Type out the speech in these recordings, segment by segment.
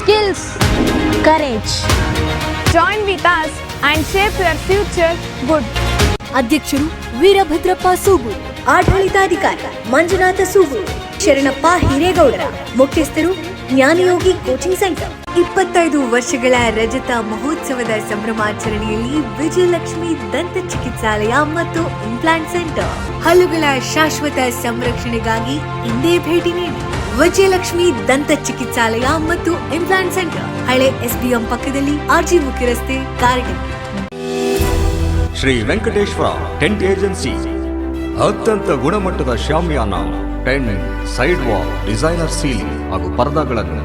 skills, courage. join with us and shape your future good. ಅಧ್ಯಕ್ಷರು ವೀರಭದ್ರಪ್ಪ ಸೂಗು ಆಡಳಿತಾಧಿಕಾರಿ ಮಂಜುನಾಥ ಸೂಗು ಶರಣಪ್ಪ ಹಿರೇಗೌಡರ ಮುಖ್ಯಸ್ಥರು ಜ್ಞಾನಯೋಗಿ coaching centre ಇಪ್ಪತ್ತೈದು ವರ್ಷಗಳ ರಜತ ಮಹೋತ್ಸವದ ಸಂಭ್ರಮಾಚರಣೆಯಲ್ಲಿ ವಿಜಯಲಕ್ಷ್ಮಿ ದಂತ ಚಿಕಿತ್ಸಾಲಯ ಮತ್ತು ಇಂಪ್ಲಾಂಟ್ ಸೆಂಟರ್ ಹಲ್ಲುಗಳ ಶಾಶ್ವತ ಸಂರಕ್ಷಣೆಗಾಗಿ ಇಂದೇ ಭೇಟಿ ನೀಡಿ ವಿಜಯಲಕ್ಷ್ಮಿ ದಂತ ಚಿಕಿತ್ಸಾಲಯ ಮತ್ತು ಇಂಪ್ಲಾಂಟ್ ಸೆಂಟರ್ ಹಳೆ ಎಸ್ಬಿಎಂ ಪಕ್ಕದಲ್ಲಿ ಆರ್ಜಿ ಮುಖ್ಯ ರಸ್ತೆ ಕಾರ್ಡ್ ಶ್ರೀ ವೆಂಕಟೇಶ್ವರ ಟೆಂಟ್ ಏಜೆನ್ಸಿ ಅತ್ಯಂತ ಗುಣಮಟ್ಟದ shamiana tent side wall designer ceiling ಹಾಗೂ ಪರದಾಗಳನ್ನು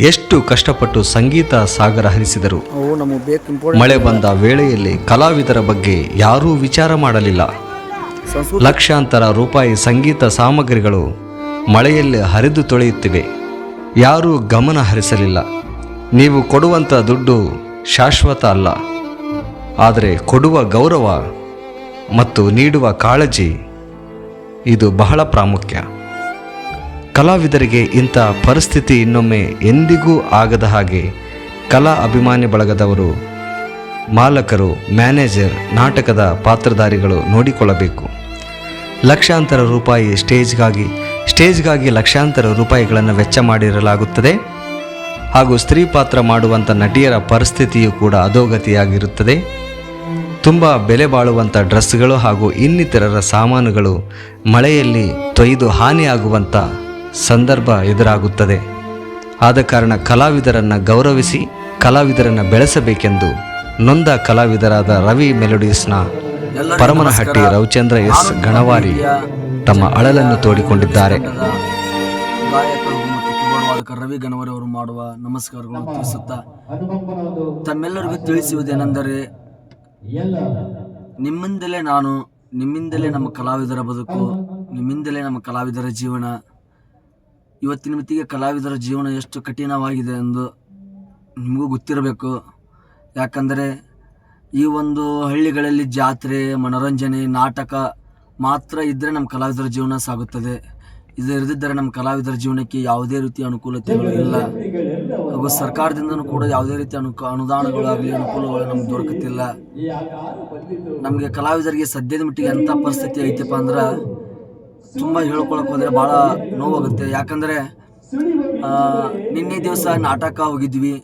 ಎಷ್ಟು ಕಷ್ಟಪಟ್ಟು ಸಂಗೀತ ಸಾಗರ ಹರಿಸಿದರು. ಮಳೆ ಬಂದ ವೇಳೆಯಲ್ಲಿ ಕಲಾವಿದರ ಬಗ್ಗೆ ಯಾರೂ ವಿಚಾರ ಮಾಡಲಿಲ್ಲ. ಲಕ್ಷಾಂತರ ರೂಪಾಯಿ ಸಂಗೀತ ಸಾಮಗ್ರಿಗಳು ಮಳೆಯಲ್ಲಿ ಹರಿದು ತೊಳೆಯುತ್ತಿವೆ. ಯಾರೂ ಗಮನ ಹರಿಸಲಿಲ್ಲ. ನೀವು ಕೊಡುವಂಥ ದುಡ್ಡು ಶಾಶ್ವತ ಅಲ್ಲ. ಆದರೆ ಕೊಡುವ ಗೌರವ ಮತ್ತು ನೀಡುವ ಕಾಳಜಿ, ಇದು ಬಹಳ ಪ್ರಾಮುಖ್ಯ. ಕಲಾವಿದರಿಗೆ ಇಂಥ ಪರಿಸ್ಥಿತಿ ಇನ್ನೊಮ್ಮೆ ಎಂದಿಗೂ ಆಗದ ಹಾಗೆ ಕಲಾ ಅಭಿಮಾನಿ ಬಳಗದವರು, ಮಾಲಕರು, ಮ್ಯಾನೇಜರ್, ನಾಟಕದ ಪಾತ್ರಧಾರಿಗಳು ನೋಡಿಕೊಳ್ಳಬೇಕು. ಲಕ್ಷಾಂತರ ರೂಪಾಯಿ ಸ್ಟೇಜ್ಗಾಗಿ ಸ್ಟೇಜ್ಗಾಗಿ ಲಕ್ಷಾಂತರ ರೂಪಾಯಿಗಳನ್ನು ವೆಚ್ಚ ಮಾಡಿರಲಾಗುತ್ತದೆ. ಹಾಗೂ ಸ್ತ್ರೀ ಪಾತ್ರ ಮಾಡುವಂಥ ನಟಿಯರ ಪರಿಸ್ಥಿತಿಯು ಕೂಡ ಅಧೋಗತಿಯಾಗಿರುತ್ತದೆ. ತುಂಬ ಬೆಲೆ ಬಾಳುವಂಥ ಡ್ರೆಸ್ಗಳು ಹಾಗೂ ಇನ್ನಿತರರ ಸಾಮಾನುಗಳು ಮಳೆಯಲ್ಲಿ ತೊಯ್ದು ಹಾನಿಯಾಗುವಂಥ ಸಂದರ್ಭ ಎದುರಾಗುತ್ತದೆ. ಆದ ಕಾರಣ ಕಲಾವಿದರನ್ನು ಗೌರವಿಸಿ ಕಲಾವಿದರನ್ನು ಬೆಳೆಸಬೇಕೆಂದು ನೊಂದ ಕಲಾವಿದರಾದ ರವಿ ಮೆಲೋಡಿಸ್ನ ಪರಮನಹಟ್ಟಿ ರವಿಚಂದ್ರ ಎಸ್ ಗಣವಾರಿ ತಮ್ಮ ಅಳಲನ್ನು ತೋಡಿಕೊಂಡಿದ್ದಾರೆ. ರವಿ ಗಣವರಿ ಅವರು ಮಾಡುವ ನಮಸ್ಕಾರಗಳು ತಿಳಿಸುತ್ತಾ ತಮ್ಮೆಲ್ಲರಿಗೂ ತಿಳಿಸುವುದೇನೆಂದರೆ ನಿಮ್ಮಿಂದಲೇ ನಾನು ನಿಮ್ಮಿಂದಲೇ ನಮ್ಮ ಕಲಾವಿದರ ಬದುಕು ನಿಮ್ಮಿಂದಲೇ ನಮ್ಮ ಕಲಾವಿದರ ಜೀವನ ಇವತ್ತಿನ ಮಿತಿಗೆ ಕಲಾವಿದರ ಜೀವನ ಎಷ್ಟು ಕಠಿಣವಾಗಿದೆ ಎಂದು ನಿಮಗೂ ಗೊತ್ತಿರಬೇಕು. ಯಾಕಂದರೆ ಈ ಒಂದು ಹಳ್ಳಿಗಳಲ್ಲಿ ಜಾತ್ರೆ, ಮನೋರಂಜನೆ, ನಾಟಕ ಮಾತ್ರ ಇದ್ದರೆ ನಮ್ಮ ಕಲಾವಿದರ ಜೀವನ ಸಾಗುತ್ತದೆ. ಇದು ಇರದಿದ್ದರೆ ನಮ್ಮ ಕಲಾವಿದರ ಜೀವನಕ್ಕೆ ಯಾವುದೇ ರೀತಿಯ ಅನುಕೂಲತೆಗಳು ಇಲ್ಲ. ಹಾಗೂ ಸರ್ಕಾರದಿಂದನೂ ಕೂಡ ಯಾವುದೇ ರೀತಿಯ ಅನು ಅನುದಾನಗಳಾಗಲಿ, ಅನುಕೂಲಗಳು ನಮ್ಗೆ ದೊರಕುತ್ತಿಲ್ಲ. ನಮಗೆ ಕಲಾವಿದರಿಗೆ ಸದ್ಯದ ಮಟ್ಟಿಗೆ ಎಂಥ ಪರಿಸ್ಥಿತಿ ಐತಪ್ಪ ಅಂದ್ರೆ ತುಂಬ ಹೇಳ್ಕೊಳಕ್ ಹೋದರೆ ಭಾಳ ನೋವಾಗುತ್ತೆ. ಯಾಕಂದರೆ ನಿನ್ನೆ ದಿವಸ ನಾಟಕ ಹೋಗಿದ್ವಿ.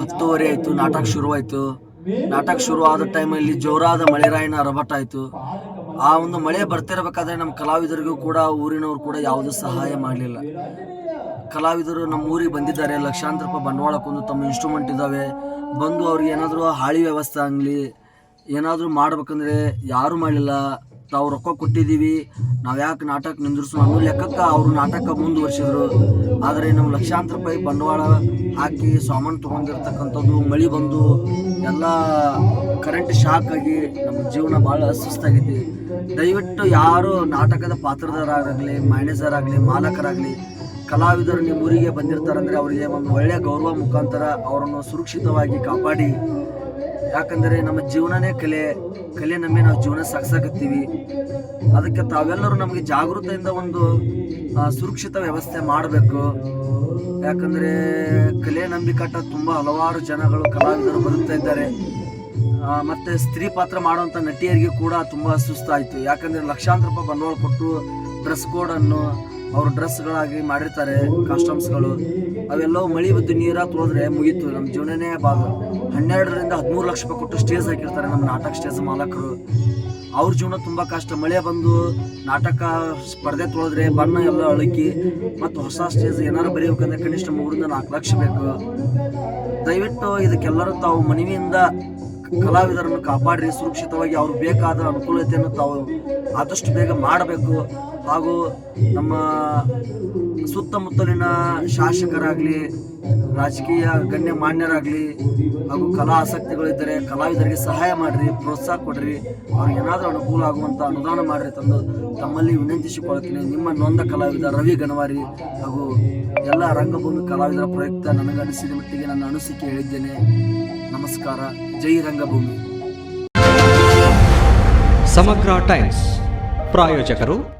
ಹತ್ತುವರೆ ಆಯಿತು, ನಾಟಕ ಶುರುವಾಯಿತು. ನಾಟಕ ಶುರು ಆದ ಟೈಮಲ್ಲಿ ಜೋರಾದ ಮಳೆರಾಯಿನ ರಭಟ ಆಯಿತು. ಆ ಒಂದು ಮಳೆ ಬರ್ತಿರ್ಬೇಕಾದ್ರೆ ನಮ್ಮ ಕಲಾವಿದರಿಗೂ ಕೂಡ, ಊರಿನವ್ರು ಕೂಡ ಯಾವುದೂ ಸಹಾಯ ಮಾಡಲಿಲ್ಲ. ಕಲಾವಿದರು ನಮ್ಮ ಊರಿಗೆ ಬಂದಿದ್ದಾರೆ. ಲಕ್ಷಾಂತರ ರೂಪಾಯಿ ಬಂಡವಾಳಕ್ಕೊಂದು ತಮ್ಮ ಇನ್ಸ್ಟ್ರೂಮೆಂಟ್ ಇದ್ದಾವೆ. ಬಂದು ಅವ್ರಿಗೆ ಏನಾದರೂ ಹಾಳಿ ವ್ಯವಸ್ಥೆ ಆಗಲಿ, ಏನಾದರೂ ಮಾಡ್ಬೇಕಂದ್ರೆ ಯಾರೂ ಮಾಡಲಿಲ್ಲ. ತಾವು ರೊಕ್ಕ ಕೊಟ್ಟಿದ್ದೀವಿ, ನಾವು ಯಾಕೆ ನಾಟಕ ನಿಂದಿರಿಸು ಅನ್ನೋ ಲೆಕ್ಕಕ್ಕೆ ಅವರು ನಾಟಕ ಮುಂದುವರಿಸಿದ್ರು. ಆದರೆ ನಮ್ಮ ಲಕ್ಷಾಂತರ ರೂಪಾಯಿ ಬಂಡವಾಳ ಹಾಕಿ ಸಾಮಾನು ತೊಗೊಂಡಿರ್ತಕ್ಕಂಥದ್ದು ಮಳೆ ಬಂದು ಎಲ್ಲ ಕರೆಂಟ್ ಶಾಕ್ ಆಗಿ ನಮ್ಮ ಜೀವನ ಭಾಳ ಸುಸ್ತಾಗೈತಿ. ದಯವಿಟ್ಟು ಯಾರು ನಾಟಕದ ಪಾತ್ರದಾರಾಗಲಿ ಮ್ಯಾನೇಜರ್ ಆಗಲಿ, ಮಾಲಕರಾಗಲಿ, ಕಲಾವಿದರು ನಿಮ್ಮ ಊರಿಗೆ ಬಂದಿರ್ತಾರಂದರೆ ಅವರಿಗೆ ಒಂದು ಒಳ್ಳೆಯ ಗೌರವ ಮುಖಾಂತರ ಅವರನ್ನು ಸುರಕ್ಷಿತವಾಗಿ ಕಾಪಾಡಿ. ಯಾಕಂದರೆ ನಮ್ಮ ಜೀವನನೇ ಕಲೆ ಕಲೆ ನಂಬಿ ನಾವು ಜೀವನ ಸಾಗಿಸಾಕತ್ತೀವಿ. ಅದಕ್ಕೆ ತಾವೆಲ್ಲರೂ ನಮಗೆ ಜಾಗೃತೆಯಿಂದ ಒಂದು ಸುರಕ್ಷಿತ ವ್ಯವಸ್ಥೆ ಮಾಡಬೇಕು. ಯಾಕಂದರೆ ಕಲೆ ನಂಬಿಕಟ್ಟ ತುಂಬ ಹಲವಾರು ಜನಗಳು, ಕಲಾವಿದರು ಬರುತ್ತಾ ಇದ್ದಾರೆ. ಮತ್ತು ಸ್ತ್ರೀ ಪಾತ್ರ ಮಾಡುವಂಥ ನಟಿಯರಿಗೆ ಕೂಡ ತುಂಬ ಸುಸ್ತಾಯಿತು. ಯಾಕಂದರೆ ಲಕ್ಷಾಂತರ ರೂಪಾಯಿ ಬಂಡವಾಳ ಕೊಟ್ಟು ಡ್ರೆಸ್ ಕೋಡನ್ನು ಅವರು ಡ್ರೆಸ್ಗಳಾಗಿ ಮಾಡಿರ್ತಾರೆ ಕಾಸ್ಟ್ಯೂಮ್ಸ್ಗಳು ಅವೆಲ್ಲವೂ ಮಳಿ ಬಿದ್ದು ನೀರ ತೊಳೆದ್ರೆ ಮುಗೀತು. ನಮ್ಮ ಜೀವನನೇ ಭಾಗ. ಹನ್ನೆರಡರಿಂದ ಹದಿಮೂರು ಲಕ್ಷ ರೂಪಾಯಿ ಕೊಟ್ಟು ಸ್ಟೇಜ್ ಹಾಕಿರ್ತಾರೆ ನಮ್ಮ ನಾಟಕ ಸ್ಟೇಜ್ ಮಾಲಕರು. ಅವ್ರ ಜೀವನ ತುಂಬ ಕಷ್ಟ. ಮಳೆ ಬಂದು ನಾಟಕ ಸ್ಪರ್ಧೆ ತೊಳೆದ್ರೆ ಬಣ್ಣ ಎಲ್ಲ ಅಳಕಿ ಮತ್ತು ಹೊಸ ಸ್ಟೇಜ್ ಏನಾರು ಬರೀಬೇಕಂದ್ರೆ ಕನಿಷ್ಠ ಮೂರಿಂದ ನಾಲ್ಕು ಲಕ್ಷ ಬೇಕು. ದಯವಿಟ್ಟು ಇದಕ್ಕೆಲ್ಲರೂ ತಾವು ಮನವಿಯಿಂದ ಕಲಾವಿದರನ್ನು ಕಾಪಾಡ್ರಿ. ಸುರಕ್ಷಿತವಾಗಿ ಅವ್ರು ಬೇಕಾದ ಅನುಕೂಲತೆಯನ್ನು ತಾವು ಆದಷ್ಟು ಬೇಗ ಮಾಡಬೇಕು. ಹಾಗೂ ನಮ್ಮ ಸುತ್ತಮುತ್ತಲಿನ ಶಾಸಕರಾಗಲಿ, ರಾಜಕೀಯ ಗಣ್ಯ ಮಾನ್ಯರಾಗಲಿ ಹಾಗೂ ಕಲಾ ಆಸಕ್ತಿಗಳಿದ್ದರೆ ಕಲಾವಿದರಿಗೆ ಸಹಾಯ ಮಾಡಿರಿ, ಪ್ರೋತ್ಸಾಹ ಕೊಡ್ರಿ. ಅವ್ರಿಗೆ ಏನಾದರೂ ಅನುಕೂಲ ಆಗುವಂಥ ಅನುದಾನ ಮಾಡಿರಿ ತಂದು ತಮ್ಮಲ್ಲಿ ವಿನಂತಿಸಿಕೊಳ್ಳುತ್ತೇನೆ. ನಿಮ್ಮ ನೊಂದ ಕಲಾವಿದ ರವಿ ಗಣವಾರಿ ಹಾಗೂ ಎಲ್ಲ ರಂಗಭೂಮಿ ಕಲಾವಿದರ ಪ್ರಯುಕ್ತ ನನಗೆ ಅನಿಸಿದ ಮಟ್ಟಿಗೆ ನನ್ನ ಅನಿಸಿಕೆ ಹೇಳಿದ್ದೇನೆ. ನಮಸ್ಕಾರ. ಜೈ ರಂಗಭೂಮಿ. ಸಮಗ್ರ ಟೈಮ್ಸ್. ಪ್ರಾಯೋಜಕರು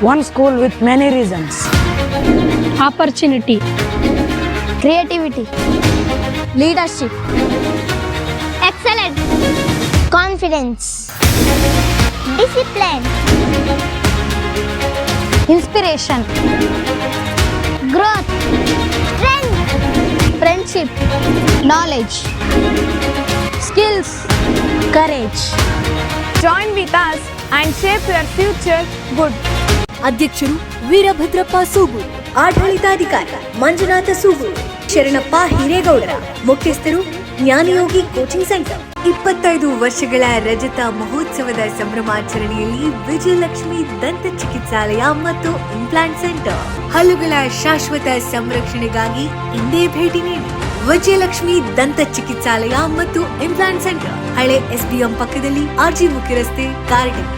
One school with many reasons. opportunity, creativity, leadership, excellence, confidence, discipline, inspiration, growth, strength, friendship, knowledge, skills, courage. Join with us and shape your future good. ಅಧ್ಯಕ್ಷರು ವೀರಭದ್ರಪ್ಪ ಸೂಗು, ಆಡಳಿತಾಧಿಕಾರಿ ಮಂಜುನಾಥ ಸೂಗು, ಶರಣಪ್ಪ ಹಿರೇಗೌಡರ, ಮುಖ್ಯಸ್ಥರು ಜ್ಞಾನಯೋಗಿ ಕೋಚಿಂಗ್ ಸೆಂಟರ್. ಇಪ್ಪತ್ತೈದು ವರ್ಷಗಳ ರಜತ ಮಹೋತ್ಸವದ ಸಂಭ್ರಮಾಚರಣೆಯಲ್ಲಿ ವಿಜಯಲಕ್ಷ್ಮಿ ದಂತ ಚಿಕಿತ್ಸಾಲಯ ಮತ್ತು ಇಂಪ್ಲಾಂಟ್ ಸೆಂಟರ್ ಹಲ್ಲುಗಳ ಶಾಶ್ವತ ಸಂರಕ್ಷಣೆಗಾಗಿ ಇಂದೇ ಭೇಟಿ ನೀಡಿ. ವಿಜಯಲಕ್ಷ್ಮಿ ದಂತ ಚಿಕಿತ್ಸಾಲಯ ಮತ್ತು ಇಂಪ್ಲಾಂಟ್ ಸೆಂಟರ್ ಹಳೆ ಎಸ್ಬಿಎಂ ಪಕ್ಕದಲ್ಲಿ ಆರ್ಜಿ ಮುಖ್ಯ ರಸ್ತೆ ಕಾರಟಗಿ